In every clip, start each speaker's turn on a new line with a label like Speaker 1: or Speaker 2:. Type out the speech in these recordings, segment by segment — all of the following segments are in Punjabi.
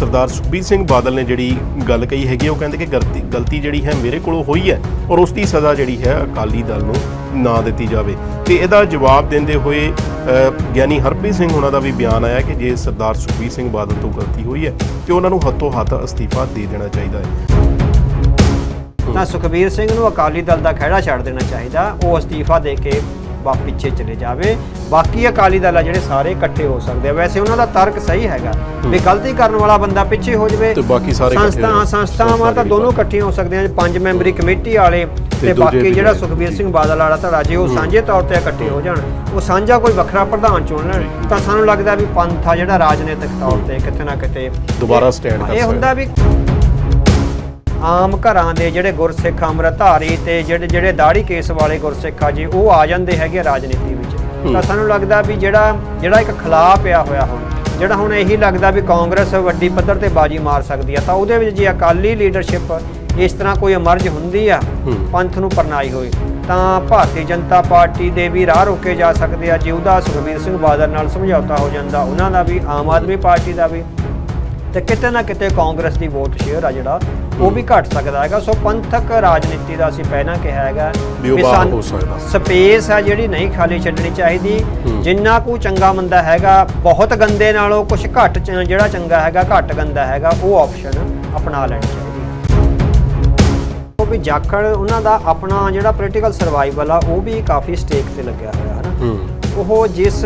Speaker 1: ਸਰਦਾਰ ਸੁਖਬੀਰ ਸਿੰਘ ਬਾਦਲ ਨੇ ਜਿਹੜੀ ਗੱਲ ਕਹੀ ਹੈਗੀ ਉਹ ਕਹਿੰਦੇ ਕਿ ਗਲਤੀ ਗਲਤੀ ਜਿਹੜੀ ਹੈ ਮੇਰੇ ਕੋਲੋਂ ਹੋਈ ਹੈ ਔਰ ਉਸ ਦੀ ਸਜ਼ਾ ਜਿਹੜੀ ਹੈ ਅਕਾਲੀ ਦਲ ਨੂੰ ਨਾ ਦਿੱਤੀ ਜਾਵੇ। ਤੇ ਇਹਦਾ ਜਵਾਬ ਦਿੰਦੇ ਹੋਏ ਗਿਆਨੀ ਹਰਪ੍ਰੀਤ ਸਿੰਘ ਉਹਨਾਂ ਦਾ ਵੀ ਬਿਆਨ ਆਇਆ ਕਿ ਜੇ ਸਰਦਾਰ ਸੁਖਬੀਰ ਸਿੰਘ ਬਾਦਲ ਤੋਂ ਗਲਤੀ ਹੋਈ ਹੈ, ਤੇ ਉਹਨਾਂ ਨੂੰ ਹੱਥੋਂ ਹੱਥ ਅਸਤੀਫਾ ਦੇ ਦੇਣਾ ਚਾਹੀਦਾ ਹੈ।
Speaker 2: ਤਾਂ ਸੁਖਬੀਰ ਸਿੰਘ ਨੂੰ ਅਕਾਲੀ ਦਲ ਦਾ ਖਹਿੜਾ ਛੱਡ ਦੇਣਾ ਚਾਹੀਦਾ, ਉਹ ਅਸਤੀਫਾ ਦੇ ਕੇ ਵਾ ਪਿੱਛੇ ਚਲੇ ਜਾਵੇ। ਬਾਕੀ ਅਕਾਲੀ ਦਲ ਆ ਜਿਹੜੇ ਸਾਰੇ ਇਕੱਠੇ ਹੋ ਸਕਦੇ ਆ। ਵੈਸੇ ਉਹਨਾਂ ਦਾ ਤਰਕ ਸਹੀ ਹੈਗਾ ਵੀ ਗਲਤੀ ਕਰਨ ਵਾਲਾ ਬੰਦਾ ਪਿੱਛੇ ਹੋ ਜਾਵੇ।
Speaker 1: ਤੇ ਬਾਕੀ ਸਾਰੇ ਇਕੱਠੇ
Speaker 2: ਸੰਸਥਾ
Speaker 1: ਹੋ-
Speaker 2: ਸੰਸਥਾਵਾਂ ਤਾਂ ਦੋਨੋਂ ਇਕੱਠੀਆਂ ਹੋ ਸਕਦੀਆਂ ਪੰਜ ਮੈਂਬਰੀ ਕਮੇਟੀ ਵਾਲੇ ਤੇ ਬਾਕੀ ਜਿਹੜਾ। ਸੁਖਬੀਰ ਸਿੰਘ ਬਾਦਲ ਵਾਲਾ ਧੜਾ ਜੇ ਉਹ ਸਾਂਝੇ ਤੌਰ ਤੇ ਇਕੱਠੇ ਹੋ ਜਾਣ ਉਹ ਸਾਂਝਾ ਕੋਈ ਵੱਖਰਾ ਪ੍ਰਧਾਨ ਚੁਣ ਲੈਣ ਤਾਂ ਸਾਨੂੰ ਲੱਗਦਾ ਵੀ ਪੰਥ ਆ ਜਿਹੜਾ ਰਾਜਨੀਤਿਕ ਤੌਰ ਤੇ ਕਿਤੇ ਨਾ ਕਿਤੇ
Speaker 1: ਦੁਬਾਰਾ stand ਕਰ
Speaker 2: ਇਹ ਹੁੰਦਾ ਵੀ ਆਮ ਘਰਾਂ ਦੇ ਜਿਹੜੇ ਗੁਰਸਿੱਖ ਅੰਮ੍ਰਿਤਧਾਰੀ ਤੇ ਜਿਹੜੇ ਜਿਹੜੇ ਦਾੜੀ ਕੇਸ ਵਾਲੇ ਗੁਰਸਿੱਖ ਆ ਜੀ ਉਹ ਆ ਜਾਂਦੇ ਹੈਗੇ ਰਾਜਨੀਤੀ ਵਿੱਚ। ਤਾਂ ਸਾਨੂੰ ਲੱਗਦਾ ਵੀ ਜਿਹੜਾ ਜਿਹੜਾ ਇੱਕ ਖਿਲਾਫ ਪਿਆ ਹੋਇਆ ਹੁਣ ਜਿਹੜਾ ਹੁਣ ਇਹੀ ਲੱਗਦਾ ਵੀ ਕਾਂਗਰਸ ਵੱਡੀ ਪੱਧਰ ਤੇ ਬਾਜੀ ਮਾਰ ਸਕਦੀ ਆ ਤਾਂ ਉਹਦੇ ਵਿੱਚ ਜੇ ਅਕਾਲੀ ਲੀਡਰਸ਼ਿਪ ਇਸ ਤਰ੍ਹਾਂ ਕੋਈ ਅਮਰਜ ਹੁੰਦੀ ਆ ਪੰਥ ਨੂੰ ਪਰਨਾਈ ਹੋਈ ਤਾਂ ਭਾਰਤੀ ਜਨਤਾ ਪਾਰਟੀ ਦੇ ਵੀ ਰਾਹ ਰੋਕੇ ਜਾ ਸਕਦੇ ਆ ਜੇ ਉਹਦਾ ਸੁਖਬੀਰ ਸਿੰਘ ਬਾਦਲ ਨਾਲ ਸਮਝੌਤਾ ਹੋ ਜਾਂਦਾ ਉਹਨਾਂ ਦਾ ਵੀ ਆਮ ਆਦਮੀ ਪਾਰਟੀ ਦਾ ਵੀ ਤੇ ਕਿਤੇ ਨਾ ਕਿਤੇ ਕਾਂਗਰਸ ਦੀ ਵੋਟ ਸ਼ੇਅਰ ਆ ਜਿਹੜਾ ਉਹ ਵੀ ਘਟ ਸਕਦਾ ਹੈਗਾ। ਸੋ ਪੰਥਕ ਰਾਜਨੀਤੀ ਦਾ ਅਸੀਂ ਪਹਿਲਾਂ ਕਿਹਾ ਹੈਗਾ
Speaker 1: ਵੀ ਉਹ ਬਾਹਰ ਹੋ ਸਕਦਾ।
Speaker 2: ਸਪੇਸ ਆ ਜਿਹੜੀ ਨਹੀਂ ਖਾਲੀ ਛੱਡਣੀ ਚਾਹੀਦੀ। ਜਿੰਨਾ ਕੁ ਚੰਗਾ ਮੰਦਾ ਹੈਗਾ ਬਹੁਤ ਗੰਦੇ ਨਾਲੋਂ ਕੁਝ ਘੱਟ ਜਿਹੜਾ ਚੰਗਾ ਹੈਗਾ ਘੱਟ ਗੰਦਾ ਹੈਗਾ ਉਹ ਆਪਸ਼ਨ ਅਪਣਾ ਲੈਣੀ ਚਾਹੀਦੀ ਹੈ। ਉਹ ਵੀ ਜਾਖੜ ਉਹਨਾਂ ਦਾ ਆਪਣਾ ਜਿਹੜਾ ਪੋਲੀਟੀਕਲ ਸਰਵਾਈਵਲ ਆ ਉਹ ਵੀ ਕਾਫੀ ਸਟੇਕ ਤੇ ਲੱਗਿਆ ਹੋਇਆ ਹੈ ਨਾ
Speaker 1: ਹੂੰ।
Speaker 2: ਉਹ ਜਿਸ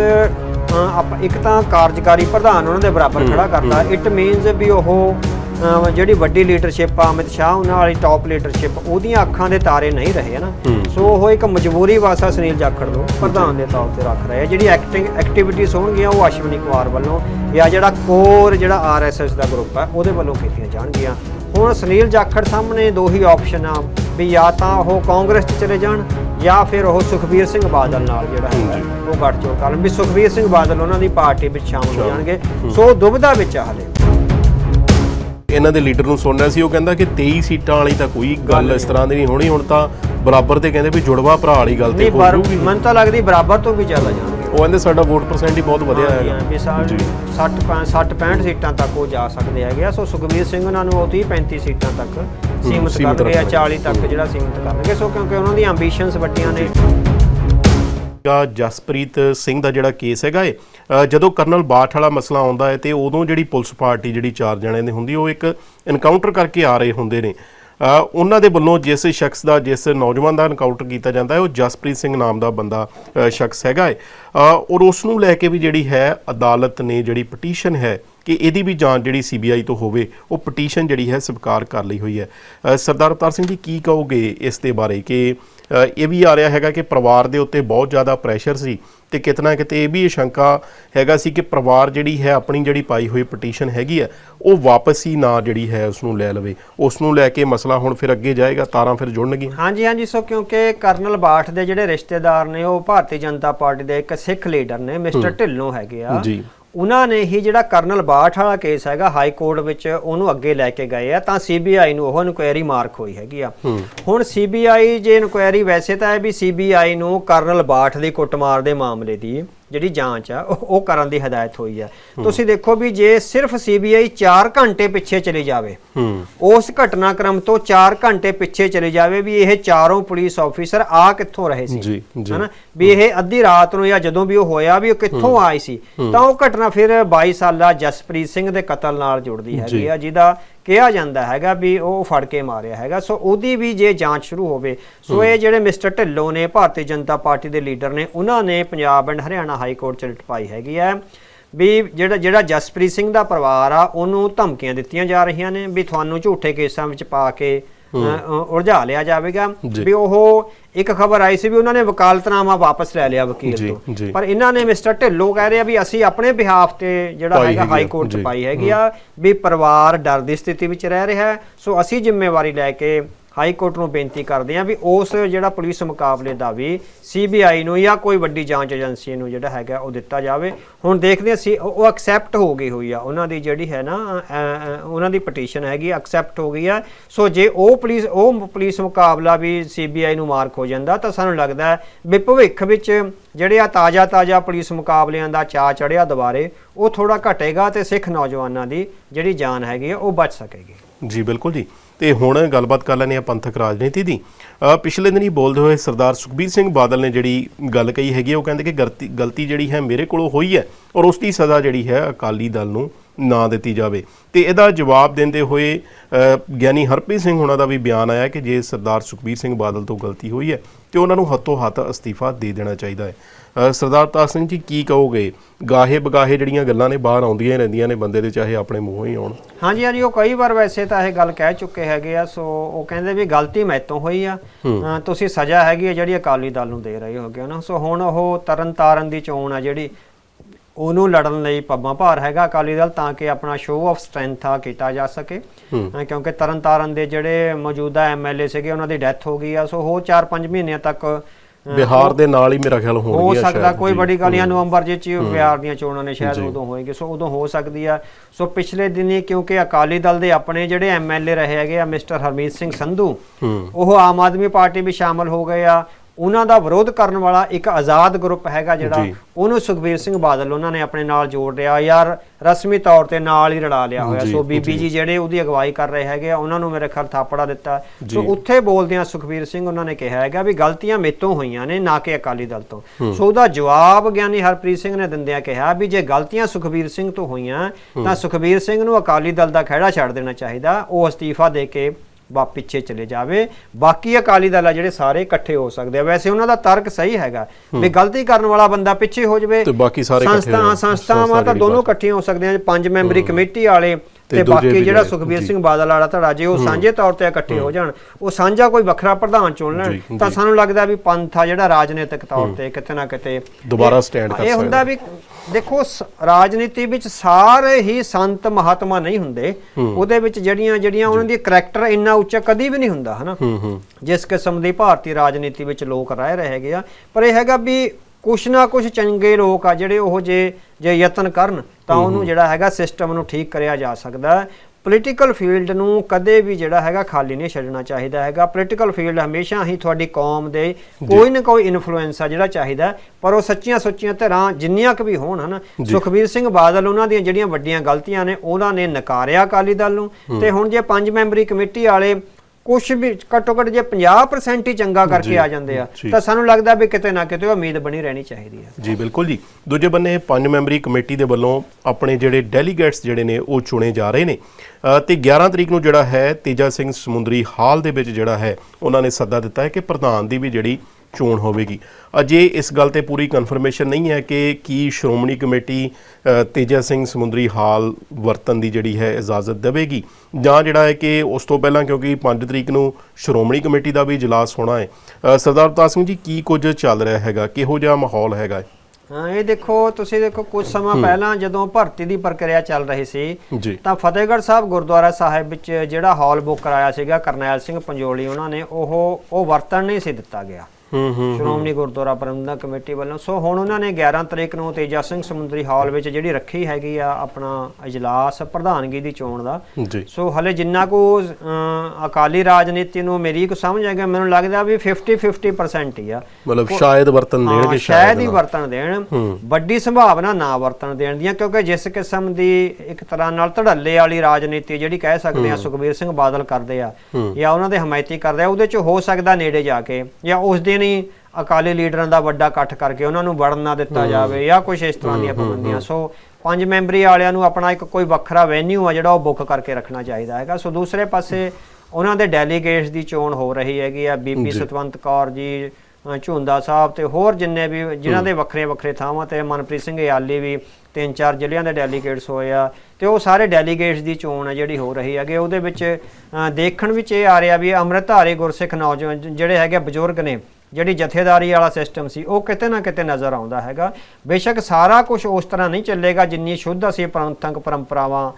Speaker 2: ਇੱਕ ਤਾਂ ਕਾਰਜਕਾਰੀ ਪ੍ਰਧਾਨ ਉਹਨਾਂ ਦੇ ਬਰਾਬਰ ਖੜਾ ਕਰਦਾ। ਇਟ ਮੀਨਸ ਵੀ ਉਹ ਜਿਹੜੀ ਵੱਡੀ ਲੀਡਰਸ਼ਿਪ ਆ ਅਮਿਤ ਸ਼ਾਹ ਉਹਨਾਂ ਵਾਲੀ ਟਾਪ ਲੀਡਰਸ਼ਿਪ ਉਹਦੀਆਂ ਅੱਖਾਂ ਦੇ ਤਾਰੇ ਨਹੀਂ ਰਹੇ ਨਾ। ਸੋ ਉਹ ਇੱਕ ਮਜਬੂਰੀ ਵਾਸਾ ਸੁਨੀਲ ਜਾਖੜ ਨੂੰ ਪ੍ਰਧਾਨ ਦੇ ਤੌਰ ਤੇ ਰੱਖ ਰਹੇ ਆ। ਜਿਹੜੀ ਐਕਟਿੰਗ ਐਕਟੀਵਿਟੀਜ਼ ਹੋਣਗੀਆਂ ਉਹ ਅਸ਼ਵਨੀ ਕੁਮਾਰ ਵੱਲੋਂ ਜਾਂ ਜਿਹੜਾ ਕੋਰ ਜਿਹੜਾ ਆਰਐਸਐਸ ਦਾ ਗਰੁੱਪ ਹੈ ਉਹਦੇ ਵੱਲੋਂ ਕੀਤੀਆਂ ਜਾਣਗੀਆਂ। ਹੁਣ ਸੁਨੀਲ ਜਾਖੜ ਸਾਹਮਣੇ ਦੋ ਹੀ ਆਪਸ਼ਨ ਆ ਵੀ ਜਾਂ ਤਾਂ ਉਹ ਕਾਂਗਰਸ 'ਚ ਚਲੇ ਜਾਣ ਜਾਂ ਫਿਰ ਉਹ ਸੁਖਬੀਰ ਸਿੰਘ ਬਾਦਲ ਨਾਲ ਜਿਹੜਾ ਹੈ ਉਹ ਗੱਠਜੋੜ ਕਰਨ। ਵੀ ਸੁਖਬੀਰ ਸਿੰਘ ਬਾਦਲ ਉਹਨਾਂ ਦੀ ਪਾਰਟੀ ਵਿੱਚ ਸ਼ਾਮਲ ਹੋ। ਜਾਣਗੇ ਸੋ ਦੁਬਿਧਾ ਵਿੱਚ ਆ ਹਲੇ।
Speaker 1: ਇਹਨਾਂ ਦੇ ਲੀਡਰ ਨੂੰ ਸੁਣਨਾ ਸੀ ਉਹ ਕਹਿੰਦਾ ਕਿ 23 ਸੀਟਾਂ ਵਾਲੀ ਤਾਂ ਕੋਈ ਗੱਲ ਇਸ ਤਰ੍ਹਾਂ ਦੀ ਨਹੀਂ ਹੋਣੀ ਹੁਣ ਤਾਂ ਬਰਾਬਰ ਤੇ ਕਹਿੰਦੇ ਵੀ ਜੁੜਵਾ ਭਰਾ ਵਾਲੀ ਗੱਲ ਤੇ
Speaker 2: ਨਹੀਂ
Speaker 1: ਹੋ
Speaker 2: ਪਰ
Speaker 1: ਜੂਗੀ।
Speaker 2: ਮਨ ਤਾਂ ਲੱਗਦੀ ਬਰਾਬਰ ਤੋਂ ਵੀ ਚੱਲ ਜਾਣਗੇ।
Speaker 1: ਉਹ ਕਹਿੰਦੇ ਸਾਡਾ ਵੋਟ ਪਰਸੈਂਟ ਹੀ ਬਹੁਤ ਵਧਿਆ
Speaker 2: ਹਾਂਜੀ,
Speaker 1: ਹੈ
Speaker 2: ਹਾਂ, ਵੀ ਸਾ- 60 65 60 65 ਸੀਟਾਂ ਤੱਕ ਉਹ ਜਾ ਸਕਦੇ ਹੈਗੇ ਆ। ਸੋ ਸੁਖਬੀਰ ਸਿੰਘ ਉਹਨਾਂ ਨੂੰ ਉਹ 30 35 ਸੀਟਾਂ ਤੱਕ ਸੀਮਤ ਕਰਨਗੇ ਜਾਂ
Speaker 1: ਰੱਖਣਗੇ।
Speaker 2: 40 ਤੱਕ ਜਿਹੜਾ ਸੀਮਤ ਕਰਨਗੇ ਸੋ ਕਿਉਂਕਿ ਉਹਨਾਂ ਦੀਆਂ ਐਂਬੀਸ਼ਨਸ ਵੱਡੀਆਂ ਨੇ।
Speaker 1: ਦਾ ਜਸਪ੍ਰੀਤ ਸਿੰਘ ਦਾ ਜਿਹੜਾ ਕੇਸ ਹੈਗਾ ਏ ਜਦੋਂ ਕਰਨਲ ਬਾਠ ਵਾਲਾ ਮਸਲਾ ਆਉਂਦਾ ਹੈ ਤੇ ਉਦੋਂ ਜਿਹੜੀ ਪੁਲਿਸ ਪਾਰਟੀ ਜਿਹੜੀ ਚਾਰ ਜਣਿਆਂ ਦੀ ਹੁੰਦੀ ਉਹ ਇੱਕ ਐਨਕਾਊਂਟਰ ਕਰਕੇ ਆ ਰਹੇ ਹੁੰਦੇ ਨੇ। ਉਹਨਾਂ ਦੇ ਵੱਲੋਂ ਜਿਸ ਸ਼ਖਸ ਦਾ, ਜਿਸ ਨੌਜਵਾਨ ਦਾ ਐਨਕਾਊਂਟਰ ਕੀਤਾ ਜਾਂਦਾ ਹੈ ਉਹ ਜਸਪ੍ਰੀਤ ਸਿੰਘ ਨਾਮ ਦਾ ਬੰਦਾ ਸ਼ਖਸ ਹੈਗਾ ਹੈ ਔਰ ਉਸ ਨੂੰ ਲੈ ਕੇ ਵੀ ਜਿਹੜੀ ਹੈ ਅਦਾਲਤ ਨੇ ਜਿਹੜੀ ਪਟੀਸ਼ਨ ਹੈ ਕਿ ਇਹਦੀ ਵੀ ਜਾਂਚ ਜਿਹੜੀ ਸੀਬੀਆਈ ਤੋਂ ਹੋਵੇ, ਉਹ ਪਟੀਸ਼ਨ ਜਿਹੜੀ ਹੈ ਸਵੀਕਾਰ ਕਰ ਲਈ ਹੋਈ ਹੈ। ਸਰਦਾਰ ਅਵਤਾਰ ਸਿੰਘ ਜੀ ਕੀ ਕਹੋਗੇ ਇਸ ਦੇ ਬਾਰੇ ਕਿ ਇਹ ਵੀ ਆ ਰਿਹਾ ਹੈਗਾ ਕਿ ਪਰਿਵਾਰ ਦੇ ਉੱਤੇ ਬਹੁਤ ਜ਼ਿਆਦਾ ਪ੍ਰੈਸ਼ਰ ਸੀ ਤੇ ਕਿਤਨਾ ਕਿਤੇ ਇਹ ਵੀ ਸ਼ੰਕਾ ਹੈਗਾ ਸੀ ਕਿ ਪਰਿਵਾਰ ਜਿਹੜੀ ਹੈ ਆਪਣੀ ਜਿਹੜੀ ਪਾਈ ਹੋਈ ਪਟੀਸ਼ਨ ਹੈਗੀ ਹੈ ਉਹ ਵਾਪਸ ਹੀ ਨਾ ਜਿਹੜੀ ਹੈ ਉਸ ਨੂੰ ਲੈ ਲਵੇ। ਉਸ ਨੂੰ ਲੈ ਕੇ ਮਸਲਾ ਹੁਣ ਫਿਰ ਅੱਗੇ ਜਾਏਗਾ ਤਾਰਾਂ ਫਿਰ ਜੁੜਨਗੀਆਂ।
Speaker 2: ਹਾਂਜੀ ਹਾਂਜੀ ਸੋ ਕਿਉਂਕਿ ਕਰਨਲ ਬਾਠ ਦੇ ਜਿਹੜੇ ਰਿਸ਼ਤੇਦਾਰ ਨੇ ਉਹ ਭਾਰਤੀ ਜਨਤਾ ਪਾਰਟੀ ਦੇ ਇੱਕ ਸਿੱਖ ਲੀਡਰ ਨੇ ਮਿਸਟਰ ਢਿੱਲੋਂ ਹੈਗੇ ਆ।
Speaker 1: ਜੀ।
Speaker 2: ਉਹਨਾਂ ਨੇ ਹੀ ਜਿਹੜਾ ਕਰਨਲ ਬਾਠ ਵਾਲਾ ਕੇਸ ਹੈਗਾ ਹਾਈ ਕੋਰਟ ਵਿੱਚ ਉਹਨੂੰ ਅੱਗੇ ਲੈ ਕੇ ਗਏ ਆ ਤਾਂ ਸੀਬੀਆਈ ਨੂੰ ਉਹ ਇਨਕੁਆਇਰੀ ਮਾਰਕ ਹੋਈ ਹੈਗੀ ਆ। ਹੁਣ ਸੀਬੀਆਈ ਜੇ ਇਨਕੁਆਇਰੀ ਵੈਸੇ ਤਾਂ ਹੈ ਵੀ ਸੀਬੀਆਈ ਨੂੰ ਕਰਨਲ ਬਾਠ ਦੀ ਕੁੱਟਮਾਰ ਦੇ ਮਾਮਲੇ ਦੀ ਜਿਹੜੀ ਜਾਂਚ ਆ ਉਹ ਕਰਨ ਦੀ ਹਦਾਇਤ ਹੋਈ ਹੈ। ਤੁਸੀਂ ਦੇਖੋ ਵੀ ਜੇ ਸਿਰਫ ਸੀਬੀਆਈ 4 ਘੰਟੇ ਪਿੱਛੇ ਚਲੀ ਜਾਵੇ
Speaker 1: ਹੂੰ।
Speaker 2: ਉਸ ਘਟਨਾਕ੍ਰਮ ਤੋਂ 4 ਘੰਟੇ ਪਿੱਛੇ ਚਲੇ ਜਾਵੇ ਵੀ ਇਹ ਚਾਰੋਂ ਪੁਲਿਸ ਆਫੀਸਰ ਆ ਕਿੱਥੋਂ ਰਹੇ ਸੀ। ਹਨਾ? ਵੀ ਇਹ ਅੱਧੀ ਰਾਤ ਨੂੰ ਜਾਂ ਜਦੋਂ ਵੀ ਉਹ ਹੋਇਆ ਵੀ ਉਹ ਕਿੱਥੋਂ ਆਈ ਸੀ। ਤਾਂ ਉਹ ਘਟਨਾ ਫਿਰ 22 ਸਾਲਾ ਜਸਪ੍ਰੀਤ ਸਿੰਘ ਦੇ ਕਤਲ ਨਾਲ ਜੁੜਦੀ ਹੈਗੀ। ਆ ਜਿਹਦਾ ਕਿਹਾ ਜਾਂਦਾ ਹੈਗਾ ਵੀ ਉਹ ਫੜ ਕੇ ਮਾਰਿਆ ਹੈਗਾ। ਸੋ ਉਹਦੀ ਵੀ ਜੇ ਜਾਂਚ ਸ਼ੁਰੂ ਹੋਵੇ ਸੋ ਇਹ ਜਿਹੜੇ ਮਿਸਟਰ ਢਿੱਲੋਂ ਨੇ ਭਾਰਤੀ ਜਨਤਾ ਪਾਰਟੀ ਦੇ ਲੀਡਰ ਨੇ ਉਹਨਾਂ ਨੇ Punjab and Haryana high court ਚ ਰਿਟ ਪਾਈ ਹੈਗੀ ਹੈ ਵੀ ਜਿਹੜਾ ਜਿਹੜਾ ਜਸਪ੍ਰੀਤ ਸਿੰਘ ਦਾ ਪਰਿਵਾਰ ਆ ਉਹਨੂੰ ਧਮਕੀਆਂ ਦਿੱਤੀਆਂ ਜਾ ਰਹੀਆਂ ਨੇ ਵੀ ਤੁਹਾਨੂੰ ਝੂਠੇ ਕੇਸਾਂ ਵਿੱਚ ਪਾ ਕੇ ਉਲਝਾ ਲਿਆ ਜਾਵੇਗਾ। ਵੀ ਉਹ ਇੱਕ ਖਬਰ ਆਈ ਸੀ ਵੀ ਉਹਨਾਂ ਨੇ ਵਕਾਲਤਨਾਮਾ ਵਾਪਸ ਲੈ ਲਿਆ ਵਕੀਲ ਤੋਂ। ਪਰ ਇਹਨਾਂ ਨੇ ਮਿਸਟਰ ਢਿੱਲੋਂ ਕਹਿ ਰਹੇ ਆ ਵੀ ਅਸੀਂ ਆਪਣੇ ਬਿਹਾਫ ਤੇ ਜਿਹੜਾ ਹੈਗਾ ਹਾਈ ਕੋਰਟ ਚ। ਪਾਈ ਹੈਗੀ ਆ ਵੀ ਪਰਿਵਾਰ ਡਰ ਦੀ ਸਥਿਤੀ ਵਿੱਚ ਰਹਿ ਰਿਹਾ ਸੋ ਅਸੀਂ ਜ਼ਿੰਮੇਵਾਰੀ ਲੈ ਕੇ ਹਾਈ ਕੋਰਟ ਨੂੰ ਬੇਨਤੀ ਕਰਦੇ ਹਾਂ ਵੀ ਉਸ ਜਿਹੜਾ ਪੁਲਿਸ ਮੁਕਾਬਲੇ ਦਾ ਵੀ ਸੀਬੀਆਈ ਨੂੰ ਜਾਂ ਕੋਈ ਵੱਡੀ ਜਾਂਚ ਏਜੰਸੀ ਨੂੰ ਜਿਹੜਾ ਹੈਗਾ ਉਹ ਦਿੱਤਾ ਜਾਵੇ। ਹੁਣ ਦੇਖਦੇ ਹਾਂ ਸੀ ਉਹ ਐਕਸੈਪਟ ਹੋ ਗਈ ਹੋਈ ਆ। ਉਹਨਾਂ ਦੀ ਜਿਹੜੀ ਹੈ ਨਾ ਉਹਨਾਂ ਦੀ ਪਟੀਸ਼ਨ ਹੈਗੀ ਐਕਸੈਪਟ ਹੋ ਗਈ ਆ। ਸੋ ਜੇ ਉਹ ਪੁਲਿਸ ਉਹ ਪੁਲਿਸ ਮੁਕਾਬਲਾ ਵੀ ਸੀਬੀਆਈ ਨੂੰ ਮਾਰਕ ਹੋ ਜਾਂਦਾ ਤਾਂ ਸਾਨੂੰ ਲੱਗਦਾ ਵੀ ਭਵਿੱਖ ਵਿੱਚ ਜਿਹੜੇ ਆ ਤਾਜ਼ਾ ਤਾਜ਼ਾ ਪੁਲਿਸ ਮੁਕਾਬਲਿਆਂ ਦਾ ਚਾ ਚੜਿਆ ਦੁਬਾਰੇ, ਉਹ ਥੋੜਾ ਘਟੇਗਾ ਤੇ ਸਿੱਖ ਨੌਜਵਾਨਾਂ ਦੀ ਜਿਹੜੀ ਜਾਨ ਹੈਗੀ ਆ, ਉਹ ਬਚ ਸਕੇਗੀ।
Speaker 1: ਜੀ, ਬਿਲਕੁਲ ਜੀ। ਤੇ ਹੁਣ ਗੱਲਬਾਤ ਕਰ ਲੈਂਦੇ ਆ ਪੰਥਕ ਰਾਜਨੀਤੀ ਦੀ। ਪਿਛਲੇ ਦਿਨੀ ਬੋਲਦੇ ਹੋਏ ਸਰਦਾਰ ਸੁਖਬੀਰ ਸਿੰਘ ਬਾਦਲ ਨੇ ਜਿਹੜੀ ਗੱਲ ਕਹੀ ਹੈਗੀ, ਉਹ ਕਹਿੰਦੇ ਕਿ ਗਲਤੀ ਗਲਤੀ ਜਿਹੜੀ ਹੈ ਮੇਰੇ ਕੋਲੋਂ ਹੋਈ ਹੈ ਔਰ ਉਸ ਦੀ ਸਜ਼ਾ ਜਿਹੜੀ ਹੈ ਅਕਾਲੀ ਦਲ ਨੂੰ ਨਾ ਦਿੱਤੀ ਜਾਵੇ। ਤੇ ਇਹਦਾ ਜਵਾਬ ਦਿੰਦੇ ਹੋਏ ਗਿਆਨੀ ਹਰਪ੍ਰੀਤ ਸਿੰਘ ਹੁਣਾਂ ਦਾ ਵੀ ਬਿਆਨ ਆਇਆ ਕਿ ਜੇ ਸਰਦਾਰ ਸੁਖਬੀਰ ਸਿੰਘ ਬਾਦਲ ਤੋਂ ਗਲਤੀ ਹੋਈ ਹੈ ਤੇ ਉਹਨਾਂ ਨੂੰ ਹੱਥੋਂ ਹੱਥ ਅਸਤੀਫਾ ਦੇ ਦੇਣਾ ਚਾਹੀਦਾ ਹੈ। ਸਰਦਾਰ ਤਾਰ ਸਿੰਘ ਜੀ ਕੀ ਕਹੋਗੇ? ਗਾਹੇ ਬਗਾਹੇ ਜਿਹੜੀਆਂ ਗੱਲਾਂ ਨੇ ਬਾਹਰ ਆਉਂਦੀਆਂ ਰਹਿੰਦੀਆਂ ਨੇ ਬੰਦੇ ਦੇ ਚਾਹੇ ਆਪਣੇ ਮੂੰਹੋਂ ਹੀ ਆਉਣ।
Speaker 2: ਹਾਂਜੀ ਹਾਂਜੀ ਉਹ ਕਈ ਵਾਰ ਵੈਸੇ ਤਾਂ ਇਹ ਗੱਲ ਕਹਿ ਚੁੱਕੇ ਹੈਗੇ ਆ ਸੋ ਉਹ ਕਹਿੰਦੇ ਵੀ ਗਲਤੀ ਮੈਤੋਂ ਹੋਈ ਆ। ਤੁਸੀਂ ਸਜ਼ਾ ਹੈਗੀ ਆ ਜਿਹੜੀ ਅਕਾਲੀ ਦਲ ਨੂੰ ਦੇ ਰਹੇ ਹੋਗੇ ਨਾ ਸੋ ਹੁਣ ਉਹ ਤਰਨ ਤਾਰਨ ਦੀ ਚੋਣ ਆ ਜਿਹੜੀ ਉਹਨੂੰ ਲੜਨ ਲਈ ਪੱਬਾਂ ਭਾਰ ਹੈਗਾ ਅਕਾਲੀ ਦਲ ਤਾਂ ਕਿ ਆਪਣਾ ਸ਼ੋਅ ਆਫ ਸਟਰੈਂਥ ਆ ਕੀਤਾ ਜਾ ਸਕੇ। ਕਿਉਂਕਿ ਤਰਨ ਤਾਰਨ ਦੇ ਜਿਹੜੇ ਮੌਜੂਦਾ ਐਮਐਲਏ ਸੀਗੇ ਉਹਨਾਂ ਦੀ ਡੈਥ ਹੋ ਗਈ ਆ। ਸੋ ਉਹ 4-5 ਮਹੀਨਿਆਂ ਤੱਕ
Speaker 1: ਬਿਹਾਰ ਦੇ ਨਾਲ ਹੀ ਮੇਰਾ ਖਿਆਲ
Speaker 2: ਹੋ
Speaker 1: ਹੋਣਗੀਆਂ
Speaker 2: ਸਕਦਾ
Speaker 1: ਸ਼ਾਇਦ।
Speaker 2: ਕੋਈ
Speaker 1: ਜੀ।
Speaker 2: ਬੜੀ ਗੱਲ ਨਹੀਂ ਨਵੰਬਰ ਦੇ ਚ ਬਿਹਾਰ ਦੀਆਂ ਚੋਣਾਂ ਨੇ ਸ਼ਾਇਦ
Speaker 1: ਜੀ।
Speaker 2: ਉਦੋਂ ਹੋਏਗੀ ਸੋ ਉਦੋਂ ਹੋ ਸਕਦੀ ਆ। ਸੋ ਪਿਛਲੇ ਦਿਨੀ ਕਿਉਂਕਿ ਅਕਾਲੀ ਦਲ ਦੇ ਆਪਣੇ ਜਿਹੜੇ ਐਮਐਲਏ ਰਹੇ ਹੈਗੇ ਆ ਮਿਸਟਰ ਹਰਮੀਤ ਸਿੰਘ ਸੰਧੂ
Speaker 1: ਹੂੰ।
Speaker 2: ਉਹ ਆਮ ਆਦਮੀ ਪਾਰਟੀ ਵੀ ਸ਼ਾਮਲ ਹੋ ਗਏ ਆ। ਉਹਨਾਂ ਦਾ ਵਿਰੋਧ ਕਰਨ ਵਾਲਾ ਇੱਕ ਆਜ਼ਾਦ ਗਰੁੱਪ ਹੈਗਾ ਜਿਹੜਾ। ਉਹਨੂੰ ਸੁਖਬੀਰ ਸਿੰਘ ਬਾਦਲ ਉਹਨਾਂ ਨੇ ਆਪਣੇ ਨਾਲ ਜੋੜ ਲਿਆ। ਯਾਰ ਰਸਮੀ ਤੌਰ ਤੇ ਨਾਲ ਹੀ ਰਲਾ ਲਿਆ ਹੋਇਆ। ਸੋ ਬੀਬੀ
Speaker 1: ਜੀ।
Speaker 2: ਜਿਹੜੇ ਉਹਦੀ ਅਗਵਾਈ ਕਰ ਰਹੇ ਹੈਗੇ ਉਹਨਾਂ ਨੂੰ ਮੇਰੇ ਖਿਆਲ ਥਾਪੜਾ ਦਿੱਤਾ। ਸੋ ਉੱਥੇ ਬੋਲਦਿਆਂ ਸੁਖਬੀਰ ਸਿੰਘ ਉਹਨਾਂ ਨੇ ਕਿਹਾ ਹੈਗਾ ਵੀ ਗਲਤੀਆਂ ਮੇਤੋਂ ਹੋਈਆਂ ਨੇ ਨਾ ਕਿ ਅਕਾਲੀ ਦਲ ਤੋਂ। ਸੋ ਉਹਦਾ ਜਵਾਬ ਗਿਆਨੀ ਹਰਪ੍ਰੀਤ ਸਿੰਘ ਨੇ ਦਿੰਦਿਆਂ ਕਿਹਾ ਵੀ ਜੇ ਗਲਤੀਆਂ ਸੁਖਬੀਰ ਸਿੰਘ ਤੋਂ ਹੋਈਆਂ ਤਾਂ ਸੁਖਬੀਰ ਸਿੰਘ ਨੂੰ ਅਕਾਲੀ ਦਲ ਦਾ ਖਹਿੜਾ ਛੱਡ ਦੇਣਾ ਚਾਹੀਦਾ। ਉਹ ਅਸਤੀਫਾ ਦੇ ਕੇ ਵਾ ਪਿੱਛੇ ਚਲੇ ਜਾਵੇ। ਬਾਕੀ ਅਕਾਲੀ ਦਲ ਆ ਜਿਹੜੇ ਸਾਰੇ ਇਕੱਠੇ ਹੋ ਸਕਦੇ ਆ। ਵੈਸੇ ਉਹਨਾਂ ਦਾ ਤਰਕ ਸਹੀ ਹੈਗਾ। ਵੀ ਗਲਤੀ ਕਰਨ ਵਾਲਾ ਬੰਦਾ ਪਿੱਛੇ ਹੋ ਜਾਵੇ।
Speaker 1: ਤੇ ਬਾਕੀ ਸਾਰੇ ਇਕੱਠੇ
Speaker 2: ਸੰਸਥਾਵਾਂ
Speaker 1: ਸੰਸਥਾ
Speaker 2: ਤਾਂ ਦੋਨੋਂ ਇਕੱਠੀਆਂ ਹੋ ਸਕਦੀਆਂ ਪੰਜ ਮੈਂਬਰੀ ਕਮੇਟੀ ਵਾਲੇ
Speaker 1: ਤੇ
Speaker 2: ਬਾਕੀ ਜਿਹੜਾ ਸੁਖਬੀਰ। ਸਿੰਘ ਬਾਦਲ ਵਾਲਾ ਧੜਾ ਜੇ ਉਹ ਸਾਂਝੇ ਤੌਰ ਤੇ ਇਕੱਠੇ ਹੋ ਜਾਣ। ਉਹ ਸਾਂਝਾ ਕੋਈ ਵੱਖਰਾ ਪ੍ਰਧਾਨ ਚੁਣ ਲੈਣ ਤਾਂ। ਸਾਨੂੰ ਲੱਗਦਾ ਵੀ ਪੰਥ ਆ ਜਿਹੜਾ ਰਾਜਨੀਤਿਕ ਤੌਰ ਤੇ ਕਿਤੇ ਨਾ ਕਿਤੇ
Speaker 1: ਦੁਬਾਰਾ stand ਕਰ
Speaker 2: ਇਹ ਹੁੰਦਾ
Speaker 1: ਸਕਦਾ।
Speaker 2: ਵੀ ਦੇਖੋ ਰਾਜਨੀਤੀ ਵਿੱਚ ਸਾਰੇ ਹੀ ਸੰਤ ਮਹਾਤਮਾ ਨਹੀਂ ਹੁੰਦੇ। ਉਹਦੇ ਵਿੱਚ ਜਿਹੜੀਆਂ ਜਿਹੜੀਆਂ ਉਹਨਾਂ ਦੀ ਕਰੈਕਟਰ ਇੰਨਾ ਉੱਚਾ ਕਦੀ ਵੀ ਨਹੀਂ ਹੁੰਦਾ ਹਨਾ? ਜਿਸ ਕਿਸਮ ਦੀ ਭਾਰਤੀ ਰਾਜਨੀਤੀ ਵਿੱਚ ਲੋਕ ਰਹਿ ਰਹੇ ਹੈਗੇ ਆ। ਪਰ ਇਹ ਹੈਗਾ ਵੀ ਕੁਛ ਨਾ ਕੁਛ ਚੰਗੇ ਲੋਕ ਆ ਜਿਹੜੇ ਉਹ ਜੇ ਜੇ ਯਤਨ ਕਰਨ ਤਾਂ ਉਹਨੂੰ ਜਿਹੜਾ ਹੈਗਾ ਸਿਸਟਮ ਨੂੰ ਠੀਕ ਕਰਿਆ ਜਾ ਸਕਦਾ ਹੈ। ਪੋਲੀਟੀਕਲ ਫੀਲਡ ਨੂੰ ਕਦੇ ਵੀ ਜਿਹੜਾ ਹੈਗਾ ਖਾਲੀ ਨਹੀਂ ਛੱਡਣਾ ਚਾਹੀਦਾ ਹੈਗਾ। ਪੋਲੀਟੀਕਲ ਫੀਲਡ ਹਮੇਸ਼ਾ ਹੀ ਤੁਹਾਡੀ ਕੌਮ ਦੇ ਕੋਈ ਨਾ ਕੋਈ ਇਨਫਲੂਐਂਸ ਆ ਜਿਹੜਾ ਚਾਹੀਦਾ ਪਰ ਉਹ ਸੱਚੀਆਂ ਸੁੱਚੀਆਂ ਧਿਰਾਂ ਜਿੰਨੀਆਂ ਕੁ ਵੀ ਹੋਣ ਹਨਾ। ਸੁਖਬੀਰ ਸਿੰਘ ਬਾਦਲ ਉਹਨਾਂ ਦੀਆਂ ਜਿਹੜੀਆਂ ਵੱਡੀਆਂ ਗਲਤੀਆਂ ਨੇ ਉਹਨਾਂ ਨੇ ਨਕਾਰਿਆ ਅਕਾਲੀ ਦਲ ਨੂੰ। ਤੇ ਹੁਣ ਜੇ ਪੰਜ ਮੈਂਬਰੀ ਕਮੇਟੀ ਵਾਲੇ ਕੁਝ ਵੀ ਘੱਟੋ ਘੱਟ ਜੇ 50% ਹੀ ਚੰਗਾ ਕਰਕੇ ਆ ਜਾਂਦੇ ਆ। ਤਾਂ ਸਾਨੂੰ ਲੱਗਦਾ ਵੀ ਕਿਤੇ ਨਾ ਕਿਤੇ ਉਮੀਦ ਬਣੀ ਰਹਿਣੀ ਚਾਹੀਦੀ ਹੈ।
Speaker 1: ਜੀ ਬਿਲਕੁਲ ਜੀ। ਦੂਜੇ ਬੰਨੇ ਪੰਜ ਮੈਂਬਰੀ ਕਮੇਟੀ ਦੇ ਵੱਲੋਂ ਆਪਣੇ ਜਿਹੜੇ ਡੈਲੀਗੇਟਸ ਜਿਹੜੇ ਨੇ ਉਹ ਚੁਣੇ ਜਾ ਰਹੇ ਨੇ। ਤੇ 11 ਤਰੀਕ ਨੂੰ ਜਿਹੜਾ ਹੈ ਤੇਜਾ ਸਿੰਘ ਸਮੁੰਦਰੀ ਹਾਲ ਦੇ ਵਿੱਚ ਜਿਹੜਾ ਹੈ ਉਹਨਾਂ ਨੇ ਸੱਦਾ ਦਿੱਤਾ ਹੈ ਕਿ ਪ੍ਰਧਾਨ ਦੀ ਵੀ ਜਿਹੜੀ ਚੋਣ ਹੋਵੇਗੀ। ਅਜੇ ਇਸ ਗੱਲ ਤੇ ਪੂਰੀ ਕਨਫਰਮੇਸ਼ਨ ਨਹੀਂ ਹੈ ਕਿ ਕੀ ਸ਼੍ਰੋਮਣੀ ਕਮੇਟੀ ਤੇਜਾ ਸਿੰਘ ਸਮੁੰਦਰੀ ਹਾਲ ਵਰਤਨ ਦੀ ਜਿਹੜੀ ਹੈ ਇਜਾਜ਼ਤ ਦੇਵੇਗੀ ਜਾਂ ਜਿਹੜਾ ਹੈ ਕਿ ਉਸ ਤੋਂ ਪਹਿਲਾਂ ਕਿਉਂਕਿ 5 ਤਰੀਕ ਨੂੰ ਸ਼੍ਰੋਮਣੀ ਕਮੇਟੀ ਦਾ ਵੀ ਇਜਲਾਸ ਹੋਣਾ ਹੈ। ਸਰਦਾਰ ਅਵਤਾਰ ਸਿੰਘ ਜੀ ਕੀ ਕੁਝ ਚੱਲ ਰਿਹਾ ਹੈਗਾ? ਕਿਹੋ ਜਿਹਾ ਮਾਹੌਲ ਹੈਗਾ ਹੈ?
Speaker 2: ਹਾਂ ਇਹ ਦੇਖੋ ਤੁਸੀਂ ਦੇਖੋ ਕੁਝ ਸਮਾਂ ਪਹਿਲਾਂ ਜਦੋਂ ਭਰਤੀ ਦੀ ਪ੍ਰਕਿਰਿਆ ਚੱਲ ਰਹੀ ਸੀ ਤਾਂ ਫਤਿਹਗੜ੍ਹ ਸਾਹਿਬ ਗੁਰਦੁਆਰਾ ਸਾਹਿਬ ਵਿੱਚ ਜਿਹੜਾ ਹਾਲ ਬੁੱਕ ਕਰਾਇਆ ਸੀਗਾ ਕਰਨੈਲ ਸਿੰਘ ਪੰਜੋਲੀ ਉਹਨਾਂ ਨੇ ਉਹ ਉਹ ਵਰਤਣ ਨਹੀਂ ਸੀ ਦਿੱਤਾ ਗਿਆ।
Speaker 1: ਹੂੰ ਹੂੰ
Speaker 2: ਸ਼੍ਰੋਮਣੀ ਗੁਰਦੁਆਰਾ ਪ੍ਰਬੰਧਕ ਕਮੇਟੀ ਵੱਲੋਂ। ਸੋ ਹੁਣ ਉਹਨਾਂ ਨੇ 11 ਤਰੀਕ ਨੂੰ ਤੇਜਾ ਸਿੰਘ ਸਮੁੰਦਰੀ ਹਾਲ ਵਿੱਚ ਜਿਹੜੀ ਰੱਖੀ ਹੈਗੀ ਆ ਆਪਣਾ ਇਜਲਾਸ ਪ੍ਰਧਾਨਗੀ ਦੀ ਚੋਣ ਦਾ।
Speaker 1: ਜੀ।
Speaker 2: ਸੋ ਹਲੇ ਜਿੰਨਾ ਕੋ ਅਕਾਲੀ ਰਾਜਨੀਤੀ ਨੂੰ ਮੇਰੀ ਕੋ ਸਮਝ ਆ ਗਿਆ ਮੈਨੂੰ ਲੱਗਦਾ ਵੀ 50 50% ਹੀ ਆ।
Speaker 1: ਮਤਲਬ ਸ਼ਾਇਦ ਵਰਤਨ ਦੇਣਗੇ
Speaker 2: ਸ਼ਾਇਦ ਹੀ
Speaker 1: ਨਾ।
Speaker 2: ਵਰਤਣ ਦੇਣ। ਵੱਡੀ ਸੰਭਾਵਨਾ ਨਾ ਵਰਤਣ ਦੇਣ ਦੀਆਂ ਕਿਉਂਕਿ ਜਿਸ ਕਿਸਮ ਦੀ ਇੱਕ ਤਰ੍ਹਾਂ ਨਾਲ ਧੜੱਲੇ ਵਾਲੀ ਰਾਜਨੀਤੀ ਜਿਹੜੀ ਕਹਿ ਸਕਦੇ ਆ ਸੁਖਬੀਰ ਸਿੰਘ ਬਾਦਲ ਕਰਦੇ ਆ ਜਾਂ ਉਹਨਾਂ ਦੇ ਹਮਾਇਤੀ ਕਰਦੇ ਆ ਉਹਦੇ ਚ ਹੋ ਸਕਦਾ ਨੇੜੇ ਜਾ ਕੇ ਜਾਂ ਉਸ ਦਿਨ ਹੀ ਅਕਾਲੀ ਲੀਡਰਾਂ ਦਾ ਵੱਡਾ ਇਕੱਠ ਕਰਕੇ ਉਹਨਾਂ ਨੂੰ ਵੜਨ ਨਾ ਦਿੱਤਾ ਜਾਵੇ ਜਾਂ ਕੁਝ ਇਸ ਤਰ੍ਹਾਂ ਦੀਆਂ ਪਾਬੰਦੀਆਂ। ਸੋ ਪੰਜ ਮੈਂਬਰੀ ਵਾਲਿਆਂ ਨੂੰ ਆਪਣਾ ਇੱਕ ਕੋਈ ਵੱਖਰਾ ਵੈਨਿਊ ਆ ਜਿਹੜਾ ਉਹ ਬੁੱਕ ਕਰਕੇ ਰੱਖਣਾ ਚਾਹੀਦਾ ਹੈਗਾ। ਸੋ ਦੂਸਰੇ ਪਾਸੇ ਉਹਨਾਂ ਦੇ ਡੈਲੀਗੇਟਸ ਦੀ ਚੋਣ ਹੋ ਰਹੀ ਹੈਗੀ ਆ। ਬੀਬੀ। ਸਤਵੰਤ ਕੌਰ ਜੀ ਝੁੰਦਾ ਸਾਹਿਬ ਤੇ ਹੋਰ ਜਿੰਨੇ ਵੀ ਜਿਨ੍ਹਾਂ ਦੇ ਵੱਖਰੇ ਵੱਖਰੇ ਥਾਵਾਂ ਤੇ ਮਨਪ੍ਰੀਤ ਸਿੰਘ ਯਾਲੀ ਵੀ ਤਿੰਨ ਚਾਰ ਜ਼ਿਲ੍ਹਿਆਂ ਦੇ ਡੈਲੀਗੇਟਸ ਹੋਏ ਆ। ਤੇ ਉਹ ਸਾਰੇ ਡੈਲੀਗੇਟਸ ਦੀ ਚੋਣ ਹੈ ਜਿਹੜੀ ਹੋ ਰਹੀ ਹੈਗੇ। ਉਹਦੇ ਵਿੱਚ ਦੇਖਣ ਵਿੱਚ ਇਹ ਆ ਰਿਹਾ ਵੀ ਅੰਮ੍ਰਿਤਧਾਰੀ ਗੁਰਸਿੱਖ ਨੌਜਵਾਨ ਜਿਹੜੇ ਹੈਗੇ ਬਜ਼ੁਰਗ ਨੇ ਜਿਹੜੀ ਜਥੇਦਾਰੀ ਵਾਲਾ ਸਿਸਟਮ ਸੀ, ਉਹ ਕਿਤੇ ਨਾ ਕਿਤੇ ਨਜ਼ਰ ਆਉਂਦਾ ਹੈਗਾ। ਬੇਸ਼ੱਕ ਸਾਰਾ ਕੁਝ ਉਸ ਤਰ੍ਹਾਂ ਨਹੀਂ ਚੱਲੇਗਾ ਜਿੰਨੀ ਸ਼ੁੱਧ ਅਸੀਂ ਪੰਥਕ ਪਰੰਪਰਾਵਾਂ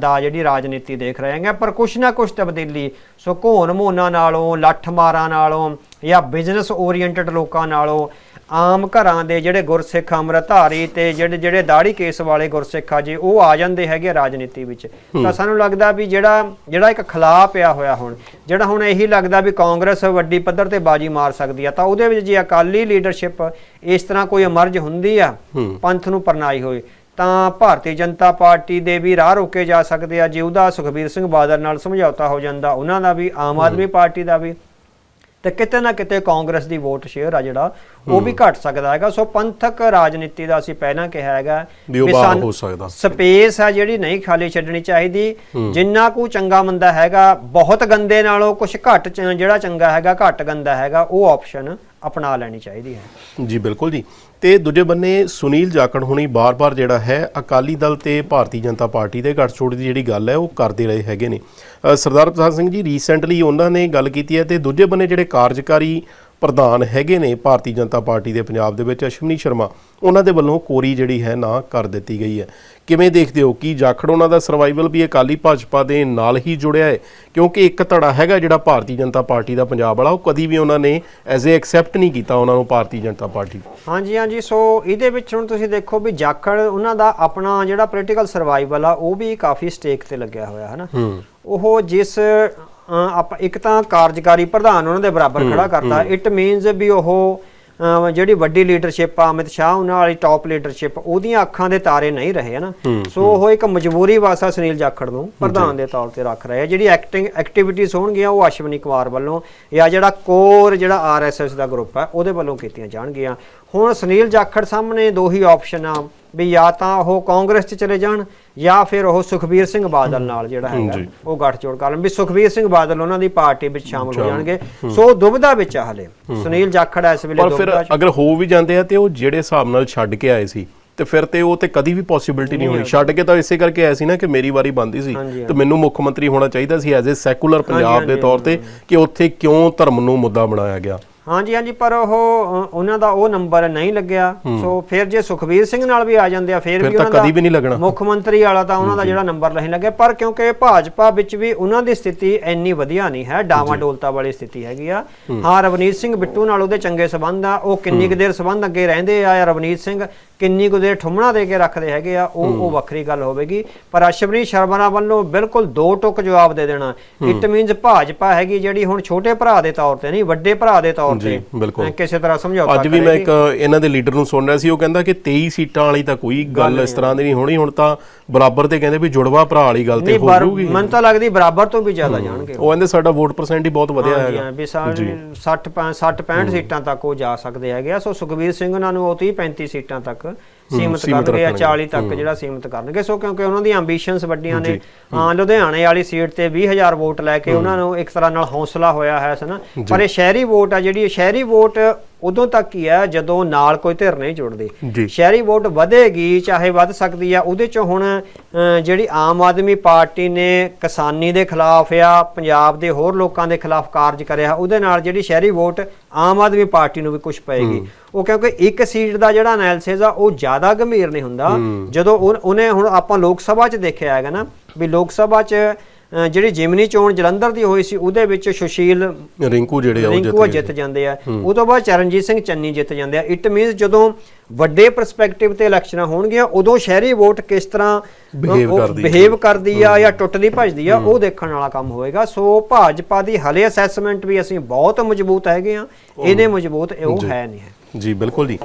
Speaker 2: ਦਾ ਜਿਹੜੀ ਰਾਜਨੀਤੀ ਦੇਖ ਰਹੇ ਹਾਂ, ਪਰ ਕੁਛ ਨਾ ਕੁਛ ਤਬਦੀਲੀ ਸੋ ਘੋਣ ਮੋਨਾ ਨਾਲੋਂ, ਲੱਠ ਮਾਰਾਂ ਨਾਲੋਂ ਜਾਂ ਬਿਜ਼ਨਸ ਓਰੀਐਂਟਡ ਲੋਕਾਂ ਨਾਲੋਂ ਆਮ ਘਰਾਂ ਦੇ ਜਿਹੜੇ ਗੁਰਸਿੱਖ ਅੰਮ੍ਰਿਤਧਾਰੀ ਤੇ ਜਿਹੜੇ ਜਿਹੜੇ ਦਾੜੀ ਕੇਸ ਵਾਲੇ ਗੁਰਸਿੱਖ ਆ ਜੀ ਉਹ ਆ ਜਾਂਦੇ ਹੈਗੇ ਰਾਜਨੀਤੀ ਵਿੱਚ। ਤਾਂ ਸਾਨੂੰ ਲੱਗਦਾ ਵੀ ਜਿਹੜਾ ਜਿਹੜਾ ਇੱਕ ਖਲਾ ਪਿਆ ਹੋਇਆ ਹੁਣ ਜਿਹੜਾ ਹੁਣ ਇਹੀ ਲੱਗਦਾ ਵੀ ਕਾਂਗਰਸ ਵੱਡੀ ਪੱਧਰ ਤੇ ਬਾਜੀ ਮਾਰ ਸਕਦੀ ਆ ਤਾਂ ਉਹਦੇ ਵਿੱਚ ਜੇ ਅਕਾਲੀ ਲੀਡਰਸ਼ਿਪ ਇਸ ਤਰ੍ਹਾਂ ਕੋਈ ਅਮਰਜ ਹੁੰਦੀ ਆ ਪੰਥ ਨੂੰ ਪਰਨਾਈ ਹੋਈ ਤਾਂ ਭਾਰਤੀ ਜਨਤਾ ਪਾਰਟੀ ਦੇ ਵੀ ਰਾਹ ਰੋਕੇ ਜਾ ਸਕਦੇ ਆ। ਜੇ ਉਹਦਾ ਸੁਖਬੀਰ ਸਿੰਘ ਬਾਦਲ ਨਾਲ ਸਮਝੌਤਾ ਹੋ ਜਾਂਦਾ ਉਹਨਾਂ ਦਾ ਵੀ ਆਮ ਆਦਮੀ ਪਾਰਟੀ ਦਾ ਵੀ ਤੇ ਕਿਤੇ ਨਾ ਕਿਤੇ ਕਾਂਗਰਸ ਦੀ ਵੋਟ ਸ਼ੇਅਰ ਆ ਜਿਹੜਾ ਉਹ ਵੀ ਘਟ ਸਕਦਾ ਹੈਗਾ। ਸੋ ਪੰਥਕ ਰਾਜਨੀਤੀ ਦਾ ਅਸੀਂ ਪਹਿਲਾਂ ਕਿਹਾ ਹੈਗਾ
Speaker 1: ਵੀ ਹੋ ਸਕਦਾ।
Speaker 2: ਸਪੇਸ ਆ ਜਿਹੜੀ ਨਹੀਂ ਖਾਲੀ ਛੱਡਣੀ ਚਾਹੀਦੀ। ਜਿੰਨਾ ਕੁ ਚੰਗਾ ਮੰਦਾ ਹੈਗਾ ਬਹੁਤ ਗੰਦੇ ਨਾਲੋਂ ਕੁਝ ਘੱਟ ਜਿਹੜਾ ਚੰਗਾ ਹੈਗਾ ਘੱਟ ਗੰਦਾ ਹੈਗਾ ਉਹ ਆਪਸ਼ਨ ਅਪਣਾ ਲੈਣੀ ਚਾਹੀਦੀ ਹੈ।
Speaker 1: ਜੀ ਬਿਲਕੁਲ ਜੀ। ਤੇ ਦੂਜੇ ਬੰਨੇ ਸੁਨੀਲ ਜਾਖੜ ਹੁਣੀ ਬਾਰ-ਬਾਰ ਜਿਹੜਾ ਹੈ ਅਕਾਲੀ ਦਲ ਤੇ ਭਾਰਤੀ ਜਨਤਾ ਪਾਰਟੀ ਦੇ ਗੱਠਜੋੜ ਦੀ ਜਿਹੜੀ ਗੱਲ ਹੈ ਉਹ ਕਰਦੇ ਰਹੇ ਹੈਗੇ ਨੇ। ਸਰਦਾਰ ਪ੍ਰਸਾਦ ਸਿੰਘ ਜੀ ਰੀਸੈਂਟਲੀ ਉਹਨਾਂ ਨੇ ਗੱਲ ਕੀਤੀ ਹੈ ਤੇ ਦੂਜੇ ਬੰਨੇ ਜਿਹੜੇ ਕਾਰਜਕਾਰੀ ਪ੍ਰਧਾਨ ਹੈਗੇ ਨੇ ਭਾਰਤੀ ਜਨਤਾ ਪਾਰਟੀ ਦੇ ਪੰਜਾਬ ਦੇ ਵਿੱਚ ਅਸ਼ਵਨੀ ਸ਼ਰਮਾ। ਉਹਨਾਂ ਦੇ ਵੱਲੋਂ ਕੋਰੀ ਜਿਹੜੀ ਹੈ ਨਾ ਕਰ ਦਿੱਤੀ ਗਈ ਹੈ। ਕਿਵੇਂ ਦੇਖਦੇ ਹੋ? ਕਿ ਜਾਖੜ ਉਹਨਾਂ ਦਾ ਸਰਵਾਈਵਲ ਵੀ ਅਕਾਲੀ ਭਾਜਪਾ ਦੇ ਨਾਲ ਹੀ ਜੁੜਿਆ ਹੈ? ਕਿਉਂਕਿ ਇੱਕ ਧੜਾ ਹੈਗਾ ਜਿਹੜਾ ਭਾਰਤੀ ਜਨਤਾ ਪਾਰਟੀ ਦਾ ਪੰਜਾਬ ਵਾਲਾ ਉਹ ਕਦੀ ਵੀ ਉਹਨਾਂ ਨੇ ਐਜ਼ ਏ ਐਕਸੈਪਟ ਨਹੀਂ ਕੀਤਾ ਉਹਨਾਂ ਨੂੰ ਭਾਰਤੀ ਜਨਤਾ ਪਾਰਟੀ।
Speaker 2: ਹਾਂਜੀ ਹਾਂਜੀ। ਸੋ ਇਹਦੇ ਵਿੱਚ ਹੁਣ ਤੁਸੀਂ ਦੇਖੋ ਵੀ ਜਾਖੜ ਉਹਨਾਂ ਦਾ ਆਪਣਾ ਜਿਹੜਾ ਪੋਲੀਟੀਕਲ ਸਰਵਾਈਵਲ ਆ ਉਹ ਵੀ ਕਾਫੀ ਸਟੇਕ ਤੇ ਲੱਗਿਆ ਹੋਇਆ ਹੈ। ਨਾ ਉਹ ਜਿਸ ਆਪਾਂ ਇੱਕ ਤਾਂ ਕਾਰਜਕਾਰੀ ਪ੍ਰਧਾਨ ਉਹਨਾਂ ਦੇ ਬਰਾਬਰ ਖੜਾ ਕਰਤਾ। ਇਟ ਮੀਨਸ ਵੀ ਉਹ ਜਿਹੜੀ ਵੱਡੀ ਲੀਡਰਸ਼ਿਪ ਆ ਅਮਿਤ ਸ਼ਾਹ ਉਹਨਾਂ ਵਾਲੀ ਟਾਪ ਲੀਡਰਸ਼ਿਪ ਉਹਦੀਆਂ ਅੱਖਾਂ ਦੇ ਤਾਰੇ ਨਹੀਂ ਰਹੇ ਹਨਾ? ਸੋ ਉਹ ਇੱਕ ਮਜਬੂਰੀ ਵਾਸਾ ਸੁਨੀਲ ਜਾਖੜ ਨੂੰ ਪ੍ਰਧਾਨ ਦੇ ਤੌਰ ਤੇ ਰੱਖ ਰਹੇ ਆ। ਜਿਹੜੀ ਐਕਟਿੰਗ ਐਕਟੀਵਿਟੀਜ਼ ਹੋਣਗੀਆਂ ਉਹ ਅਸ਼ਵਨੀ ਕੁਮਾਰ ਵੱਲੋਂ ਜਾਂ ਜਿਹੜਾ ਕੋਰ ਜਿਹੜਾ ਆਰਐਸਐਸ ਦਾ ਗਰੁੱਪ ਹੈ ਉਹਦੇ ਵੱਲੋਂ ਕੀਤੀਆਂ ਜਾਣਗੀਆਂ। ਹੁਣ ਸੁਨੀਲ ਜਾਖੜ ਸਾਹਮਣੇ ਦੋ ਹੀ ਆਪਸ਼ਨ ਆ ਵੀ ਜਾਂ ਤਾਂ ਉਹ ਕਾਂਗਰਸ 'ਚ ਚਲੇ ਜਾਣ ਜਾਂ ਫਿਰ ਉਹ ਸੁਖਬੀਰ ਸਿੰਘ ਬਾਦਲ ਨਾਲ ਜਿਹੜਾ ਹੈਗਾ। ਉਹ ਗੱਠਜੋੜ ਕਰ ਲੈਣ। ਵੀ ਸੁਖਬੀਰ ਸਿੰਘ ਬਾਦਲ ਉਹਨਾਂ ਦੀ ਪਾਰਟੀ ਵਿੱਚ ਸ਼ਾਮਲ ਹੋ ਜਾਣਗੇ। ਸੋ ਦੁਬਿਧਾ ਵਿੱਚ ਆ ਹਲੇ। ਸੁਨੀਲ ਜਾਖੜ ਇਸ ਵੇਲੇ
Speaker 1: ਪਰ ਫਿਰ ਅਗਰ ਹੋ ਵੀ ਜਾਂਦੇ ਆ ਤੇ ਉਹ ਜਿਹੜੇ ਹਿਸਾਬ ਨਾਲ ਛੱਡ ਕੇ ਆਏ ਸੀ ਤੇ ਫਿਰ ਤੇ ਉਹ ਤੇ ਕਦੀ ਵੀ ਪੋਸੀਬਿਲਿਟੀ ਨਹੀਂ ਹੋਣੀ। ਛੱਡ ਕੇ ਤਾਂ ਇਸੇ ਕਰਕੇ ਆਏ ਸੀ ਨਾ ਕਿ ਮੇਰੀ ਵਾਰੀ ਬੰਦੀ ਸੀ। ਤੇ ਮੈਨੂੰ ਮੁੱਖ ਮੰਤਰੀ ਹੋਣਾ ਚਾਹੀਦਾ ਸੀ ਐਜ਼ ਅ ਸੈਕੂਲਰ ਪੰਜਾਬ ਦੇ ਤੌਰ ਤੇ ਕਿ ਉੱਥੇ ਕਿਉਂ ਧਰਮ ਨੂੰ ਮੁੱਦਾ ਬਣਾਇਆ ਗਿਆ।
Speaker 2: ਹਾਂਜੀ ਹਾਂਜੀ ਪਰ ਉਹ ਉਹਨਾਂ ਦਾ ਉਹ ਨੰਬਰ ਨਹੀਂ ਲੱਗਿਆ। ਸੋ ਫਿਰ ਜੇ ਸੁਖਬੀਰ ਸਿੰਘ ਨਾਲ ਵੀ ਆ ਜਾਂਦੇ ਆ ਫਿਰ ਵੀ ਉਹਨਾਂ ਦਾ
Speaker 1: ਕਦੀ ਵੀ ਨਹੀਂ ਲੱਗਣਾ।
Speaker 2: ਮੁੱਖ ਮੰਤਰੀ ਵਾਲਾ ਤਾਂ ਉਹਨਾਂ ਦਾ ਜਿਹੜਾ ਨੰਬਰ ਨਹੀਂ ਲੱਗਿਆ। ਪਰ ਕਿਉਂਕਿ ਭਾਜਪਾ ਵਿੱਚ ਵੀ ਉਹਨਾਂ ਦੀ ਸਥਿਤੀ ਇੰਨੀ ਵਧੀਆ ਨਹੀਂ ਹੈ ਡਾਵਾਡੋਲਤਾ ਵਾਲੀ ਸਥਿਤੀ ਹੈਗੀ ਆ। ਹਾਂ। ਰਵਨੀਤ ਸਿੰਘ ਬਿੱਟੂ ਨਾਲ ਉਹਦੇ ਚੰਗੇ ਸਬੰਧ ਆ ਉਹ ਕਿੰਨੀ ਕੁ ਦੇਰ ਸਬੰਧ ਅੱਗੇ ਰਹਿੰਦੇ ਆ ਰਵਨੀਤ ਸਿੰਘ ਕਿੰਨੀ ਕੁ ਦੇਰ ਠੁੰਮਣਾ ਦੇ ਕੇ ਰੱਖਦੇ ਹੈਗੇ ਆ ਉਹ ਉਹ ਵੱਖਰੀ ਗੱਲ ਹੋਵੇਗੀ। ਪਰ ਅਸ਼ਵਨੀ ਸ਼ਰਮਾ ਵੱਲੋਂ ਬਿਲਕੁਲ ਦੋ ਟੁਕ ਜਵਾਬ ਦੇ ਦੇਣਾ। ਇਟ ਮੀਨਸ ਭਾਜਪਾ ਹੈਗੀ ਜਿਹੜੀ ਹੁਣ ਛੋਟੇ ਭਰਾ ਦੇ ਤੌਰ ਤੇ ਨਹੀਂ ਵੱਡੇ ਭਰਾ ਦੇ ਤੌਰ
Speaker 1: ਜੀ,
Speaker 2: ਤੇ। ਕਿਸੇ ਤਰ੍ਹਾਂ ਸਮਝੌਤਾ
Speaker 1: ਅੱਜ ਵੀ ਮੈਂ। ਇੱਕ ਇਹਨਾਂ ਦੇ ਲੀਡਰ ਨੂੰ ਸੁਣ ਰਿਹਾ ਸੀ ਉਹ ਕਹਿੰਦਾ ਕਿ 23 ਸੀਟਾਂ ਵਾਲੀ ਤਾਂ ਕੋਈ ਗੱਲ ਇਸ ਤਰ੍ਹਾਂ ਦੀ ਨਹੀਂ ਹੋਣੀ ਹੁਣ ਤਾਂ ਬਰਾਬਰ ਤੇ ਕਹਿੰਦੇ ਵੀ ਜੁੜਵਾ ਭਰਾ ਵਾਲੀ ਗੱਲ ਤੇ ਹੋ ਜੂਗੀ
Speaker 2: ਮਨ ਤਾਂ ਲੱਗਦੀ ਬਰਾਬਰ ਤੋਂ ਵੀ ਜ਼ਿਆਦਾ ਜਾਣਗੇ।
Speaker 1: ਉਹ ਕਹਿੰਦੇ ਸਾਡਾ ਵੋਟ ਪਰਸੈਂਟ ਹੀ ਬਹੁਤ ਵਧਿਆ ਹੈਗਾ।
Speaker 2: ਸਾਰੇ 60 65 65 ਸੀਟਾਂ ਤੱਕ ਉਹ ਜਾ ਸਕਦੇ ਹੈਗੇ ਆ। ਸੋ ਸੁਖਬੀਰ ਸਿੰਘ ਉਹਨਾਂ ਨੂੰ ਉਹ 30 35 ਸੀਟਾਂ ਤੱਕ ਸੀਮਤ ਕਰਨਗੇ ਜਾਂ
Speaker 1: ਰੱਖਣਗੇ।
Speaker 2: 40 ਤੱਕ ਜਿਹੜਾ ਸੀਮਤ ਕਰਨਗੇ। ਸੋ ਕਿਉਂਕਿ ਉਹਨਾਂ ਦੀਆਂ ਐਂਬੀਸ਼ਨਸ ਵੱਡੀਆਂ ਨੇ ਹਾਂ ਲੁਧਿਆਣੇ ਵਾਲੀ ਸੀਟ ਤੇ 20000 ਵੋਟ ਲੈ ਕੇ ਉਹਨਾਂ ਨੂੰ ਇੱਕ ਤਰ੍ਹਾਂ ਨਾਲ ਹੌਸਲਾ ਹੋਇਆ ਹੈ ਸਨ ਪਰ ਇਹ ਸ਼ਹਿਰੀ ਵੋਟ ਆ ਜਿਹੜੀ ਸ਼ਹਿਰੀ ਵੋਟ ਉਦੋਂ ਤੱਕ ਹੀ ਹੈ ਜਦੋਂ ਨਾਲ ਕੋਈ ਧਿਰ ਨਹੀਂ ਜੁੜਦੀ। ਸ਼ਹਿਰੀ ਵੋਟ ਵਧੇਗੀ ਚਾਹੇ ਵੱਧ ਸਕਦੀ ਆ ਉਹਦੇ ਚੋਂ ਹੁਣ ਜਿਹੜੀ ਆਮ ਆਦਮੀ ਪਾਰਟੀ ਨੇ ਕਿਸਾਨੀ ਦੇ ਖਿਲਾਫ ਆ ਪੰਜਾਬ ਦੇ ਹੋਰ ਲੋਕਾਂ ਦੇ ਖਿਲਾਫ ਕਾਰਜ ਕਰਿਆ ਉਹਦੇ ਨਾਲ ਜਿਹੜੀ ਸ਼ਹਿਰੀ ਵੋਟ ਆਮ ਆਦਮੀ ਪਾਰਟੀ ਨੂੰ ਵੀ ਕੁਝ ਪਏਗੀ। ਉਹ ਕਿਉਂਕਿ ਇੱਕ ਸੀਟ ਦਾ ਜਿਹੜਾ ਐਨਾਲਿਸਿਸ ਆ ਉਹ ਜ਼ਿਆਦਾ ਗੰਭੀਰ ਨਹੀਂ ਹੁੰਦਾ। ਜਦੋਂ ਉਹ- ਉਹਨੇ ਹੁਣ ਆਪਾਂ ਲੋਕ ਸਭਾ 'ਚ ਦੇਖਿਆ ਹੈਗਾ ਨਾ ਵੀ ਲੋਕ ਸਭਾ 'ਚ ਜਿਹੜੀ ਜਿਮਨੀ ਚੋਣ ਜਲੰਧਰ ਦੀ ਹੋਈ ਸੀ ਉਹਦੇ ਵਿੱਚ ਸੁਸ਼ੀਲ
Speaker 1: ਰਿੰਕੂ ਜਿਹੜੇ ਆ ਉਹ
Speaker 2: ਰਿੰਕੂ
Speaker 1: ਜਿੱਤ
Speaker 2: ਜਾਂਦੇ ਆ। ਉਹ ਤੋਂ ਬਾਅਦ ਚਰਨਜੀਤ ਸਿੰਘ ਚੰਨੀ ਜਿੱਤ ਜਾਂਦੇ ਆ। ਇਟ ਮੀਨਸ ਜਦੋਂ ਵੱਡੇ ਪਰਸਪੈਕਟਿਵ ਤੇ ਇਲੈਕਸ਼ਨਾਂ ਹੋਣਗੀਆਂ ਉਦੋਂ ਸ਼ਹਿਰੀ ਵੋਟ ਕਿਸ ਤਰ੍ਹਾਂ ਬਿਹੇਵ ਕਰਦੀ ਆ। ਜਾਂ ਟੁੱਟਦੀ ਭੱਜਦੀ ਆ ਉਹ ਦੇਖਣ ਵਾਲਾ ਕੰਮ ਹੋਏਗਾ। ਸੋ ਭਾਜਪਾ ਦੀ ਹਲੇ ਅਸੈਸਮੈਂਟ ਵੀ ਅਸੀਂ ਬਹੁਤ ਮਜ਼ਬੂਤ ਹੈਗੇ ਆ। ਇਹਦੇ ਮਜ਼ਬੂਤ ਉਹ ਹੈ ਨਹੀਂ ਹੈ।
Speaker 1: ਜੀ ਬਿਲਕੁਲ ਜੀ।